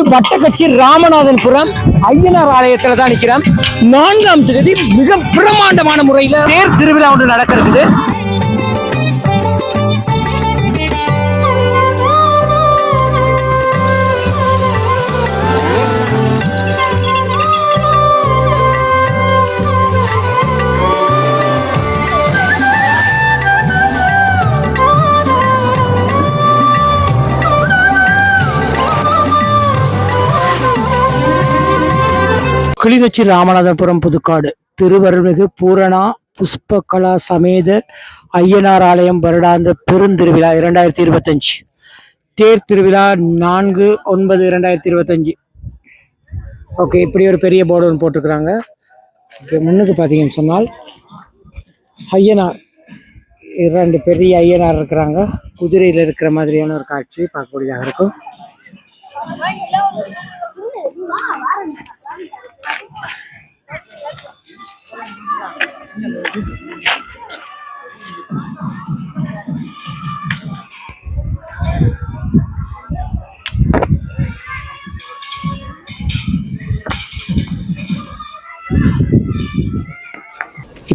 வட்டக்கச்சி ராமநாதன்புரம் ஐயனார் ஆலயத்துல தான் நிக்கிறோம். நான்காம் தேதி மிக பிரமாண்டமான முறையில் தேர் திருவிழா ஒன்று நடக்கிறது. கிளிநொச்சி ராமநாதபுரம் புதுக்காடு திருவருள்மிகு பூரணா புஷ்பகலா சமேத ஐயனார் ஆலயம் வருடாந்த பெருந்திருவிழா இரண்டாயிரத்தி இருபத்தஞ்சு. தேர் திருவிழா நான்கு ஒன்பது இரண்டாயிரத்தி இருபத்தஞ்சு. ஓகே இப்படி ஒரு பெரிய போர்டு ஒன்று போட்டிருக்கிறாங்க. ஓகே முன்னுக்கு பார்த்தீங்கன்னு சொன்னால் ஐயனார் இரண்டு பெரிய ஐயனார் இருக்கிறாங்க. குதிரையில் இருக்கிற மாதிரியான ஒரு காட்சி பார்க்கக்கூடியதாக இருக்கும்.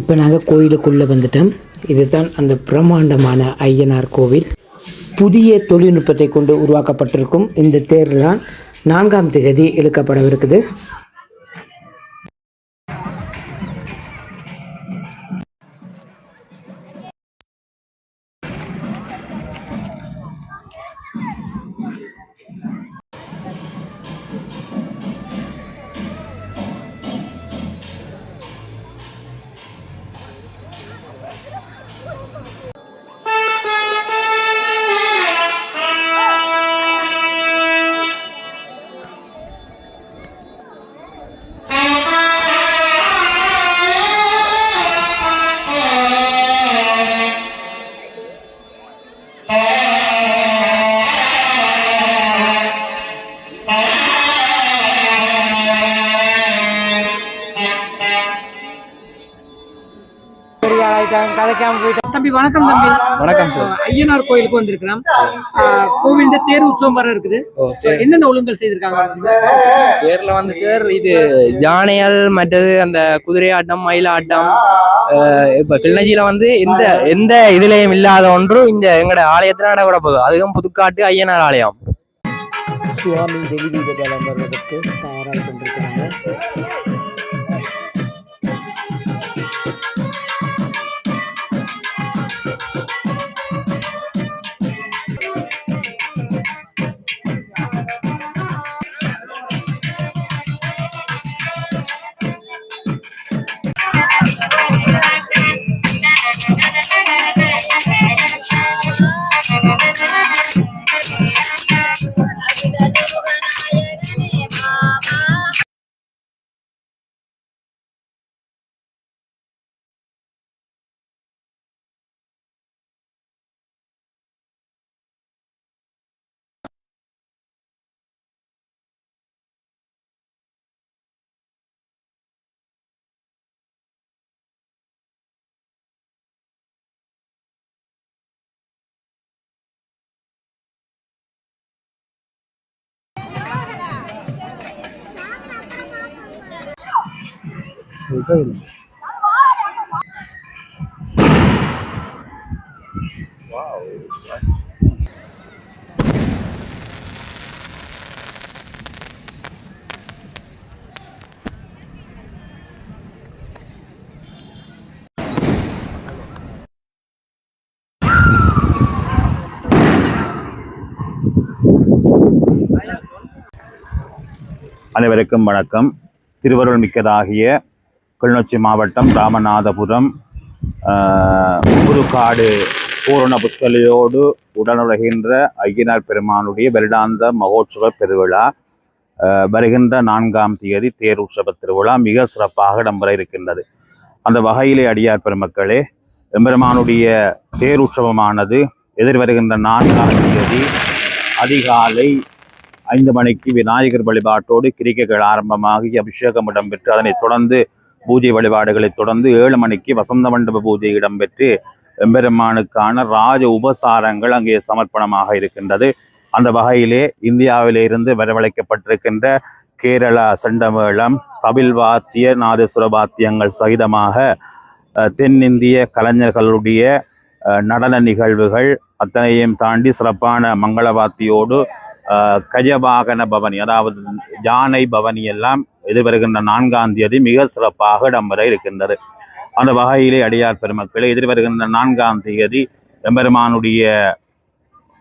இப்போ நாங்கள் கோயிலுக்குள்ளே வந்துட்டோம் இதுதான் அந்த பிரம்மாண்டமான ஐயனார் கோவில். புதிய தொழில்நுட்பத்தை கொண்டு உருவாக்கப்பட்டிருக்கும் இந்த தேர் தான் நான்காம் தேதி இழுக்கப்படவிருக்குது. தம்பி வணக்கம் தம்பி. வணக்கம் சார். ஐயனார் கோயிலுக்கு வந்திருக்கிறோம். கோவில் தேர் உற்சவம் வர இருக்குது. என்னென்ன ஒழுங்கல் செய்திருக்காங்க? தேர்ல வந்து சார் இது ஜானையல் மற்றது அந்த குதிரை ஆட்டம் மயில் ஆட்டம் இப்ப கிளிநொச்சியில வந்து எந்த எந்த இதுலயும் இல்லாத ஒன்று இந்த எங்கட ஆலயத்துல நடக்கூட போதும் அதுவும் புதுக்காட்டு ஐயனார் ஆலயம். சுவாமி வெளிவீத தலம் வருவதற்கு தயாராக கொண்டிருக்கிறாங்க. அனைவருக்கும் வணக்கம். திருவருள் மிக்கதாகிய கிளிநொச்சி மாவட்டம் ராமநாதபுரம். குருக்காடு புதுக்காடு பூரண புஷ்கலியோடு உடனுறகின்ற ஐயனார் பெருமானுடைய வருடாந்த மகோற்சவ பெருவிழா. வருகின்ற நான்காம் தேதி தேர் உற்சவ திருவிழா மிக சிறப்பாக இடம்பெற இருக்கின்றது. அந்த வகையிலே அடியார் பெருமக்களே எம்பெருமானுடைய தேர் உற்சவமானது எதிர்வருகின்ற நான்காம் தேதி அதிகாலை ஐந்து மணிக்கு விநாயகர் வழிபாட்டோடு கிரிக்கைகள் ஆரம்பமாகி அபிஷேகம் இடம்பெற்று அதனைத் தொடர்ந்து பூஜை வழிபாடுகளைத் தொடர்ந்து ஏழு மணிக்கு வசந்த மண்டப பூஜை இடம்பெற்று எம்பெருமானுக்கான ராஜ உபசாரங்கள் அங்கே சமர்ப்பணமாக இருக்கின்றது. அந்த வகையிலே இந்தியாவிலே இருந்து வரவழைக்கப்பட்டிருக்கின்ற கேரளா செண்டமேளம் தபில் வாத்திய நாதசுர வாத்தியங்கள் சகிதமாக தென்னிந்திய கலைஞர்களுடைய நடன நிகழ்வுகள் அத்தனையும் தாண்டி சிறப்பான மங்கள வாத்தியோடு கஜவாகன பவனி அதாவது யானை பவனி எல்லாம் எதிர்வருகின்ற நான்காம் தேதி மிக சிறப்பாக இடம்பெற இருக்கின்றது. அந்த வகையிலே அடியார் பெருமக்களை எதிர்வருகின்ற நான்காம் தேதி எம்பெருமானுடைய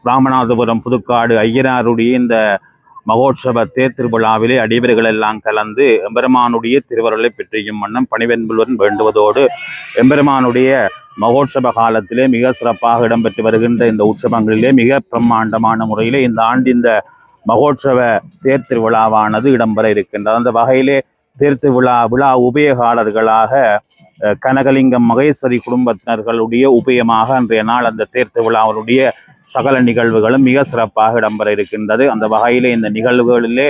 ராமநாதபுரம் புதுக்காடு ஐயனாருடைய இந்த மகோற்சவ தேர் திருவிழாவிலே அடியவர்கள் எல்லாம் கலந்து எம்பெருமானுடைய திருவருளை பெற்றியும் வண்ணம் பணிவென்புடன் வேண்டுவதோடு எம்பெருமானுடைய மகோற்சவ காலத்திலே மிக சிறப்பாக இடம்பெற்று வருகின்ற இந்த உற்சவங்களிலே மிக பிரம்மாண்டமான முறையிலே இந்த ஆண்டு இந்த மகோற்சவ தேர் திருவிழாவானது இடம்பெற இருக்கின்றது. அந்த வகையிலே தேர் திருவிழா விழா உபயகாரர்களாக கனகலிங்கம் மகேஸ்வரி குடும்பத்தினர்களுடைய உபயமாக அன்றைய நாள் அந்த தேர் திருவிழாவினுடைய சகல நிகழ்வுகளும் மிக சிறப்பாக இடம்பெற இருக்கின்றது. அந்த வகையிலே இந்த நிகழ்வுகளிலே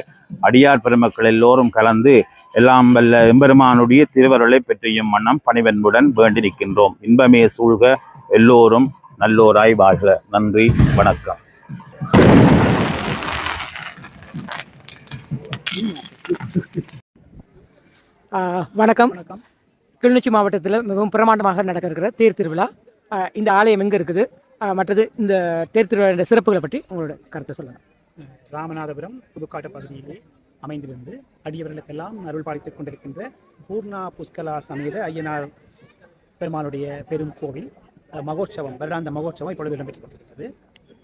அடியார் பெருமக்கள் எல்லோரும் கலந்து எல்லாம் வல்ல எம்பெருமானுடைய திருவருளை பெற்றியும் வண்ணம் பணிவென்புடன் வேண்டி நிற்கின்றோம். இன்பமே சூழ்க எல்லோரும் நல்லோராய் வாழ்க. நன்றி வணக்கம். வணக்கம். கிளிநொச்சி மாவட்டத்தில் மிகவும் பிரமாண்டமாக நடக்க இருக்கிற தேர் திருவிழா. இந்த ஆலயம் எங்கே இருக்குது? மற்றது இந்த தேர் திருவிழா சிறப்புகளை பற்றி உங்களோட கருத்தை சொல்லுங்கள் ராமநாதபுரம் புதுக்காட்டு பகுதியிலே அமைந்திருந்து அடியவர்களுக்கெல்லாம் அருள் பாலித்துக் கொண்டிருக்கின்ற பூர்ணா புஷ்கலா சமேத ஐயனார் பெருமாளுடைய பெரும் கோவில் மகோற்சவம் வருடாந்த மகோற்சவம் இப்பொழுது இடம்பெற்றுக் கொண்டிருக்கிறது.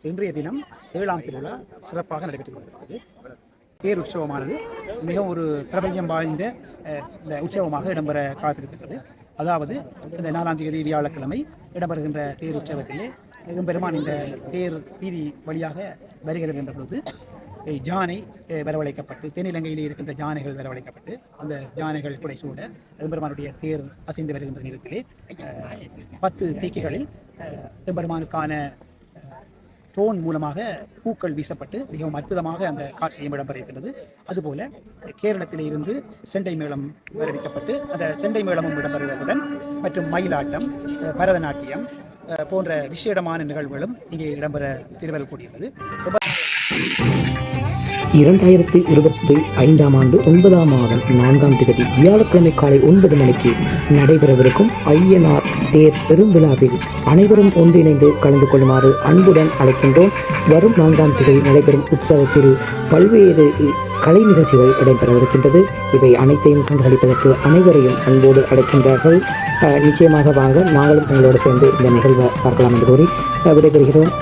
இன்றைய தினம் ஏழாம் திருவிழா சிறப்பாக நடைபெற்றுக் கொண்டிருக்கிறது. தேர் உற்சவமானது மிகவும் ஒரு பிரபல்யம் வாய்ந்த இந்த உற்சவமாக இடம்பெற காத்திருக்கின்றது. அதாவது இந்த நாலாம் தேதி வியாழக்கிழமை இடம்பெறுகின்ற தேர் உற்சவத்திலே பெருமான் இந்த தேர் தீதி வழியாக வருகிறது என்ற பொழுது ஜானை வரவழைக்கப்பட்டு தென்னிலங்கையிலே இருக்கின்ற ஜானைகள் வரவழைக்கப்பட்டு அந்த ஜானைகள் குடை சூட எம்பெருமானுடைய தேர் அசைந்து வருகின்ற நேரத்திலே பத்து தீக்கைகளில் எம்பெருமானுக்கான ட்ரோன் மூலமாக பூக்கள் வீசப்பட்டு மிகவும் அற்புதமாக அந்த காட்சியும் இடம்பெற இருக்கிறது அதுபோல கேரளத்தில் இருந்து செண்டை மேளம் வரவிக்கப்பட்டு அந்த செண்டை மேளமும் இடம்பெறுவதுடன் மற்றும் மயிலாட்டம் பரதநாட்டியம் போன்ற விசேடமான நிகழ்வுகளும் இங்கே இடம்பெற திருவருள் கூடியுள்ளது. இரண்டாயிரத்தி இருபத்தி ஐந்தாம் ஆண்டு ஒன்பதாம் மாதம் நான்காம் தேதி வியாழக்கிழமை காலை ஒன்பது மணிக்கு நடைபெறவிருக்கும் ஐயனார் தேர் பெருவிழாவில் அனைவரும் ஒன்றிணைந்து கலந்து கொள்ளுமாறு அன்புடன் அழைக்கின்றோம். வரும் நான்காம் தேதி நடைபெறும் உற்சவத்தில் பல்வேறு கலை நிகழ்ச்சிகள் இடம்பெறவிருக்கின்றது. இவை அனைத்தையும் கண்டுகளிப்பதற்கு அனைவரையும் அன்போடு அழைக்கின்றார்கள். நிச்சயமாக வாங்க நாங்களும் எங்களோடு சேர்ந்து இந்த நிகழ்வை பார்க்கலாம் என்று கூறி விடைபெறுகிறோம்.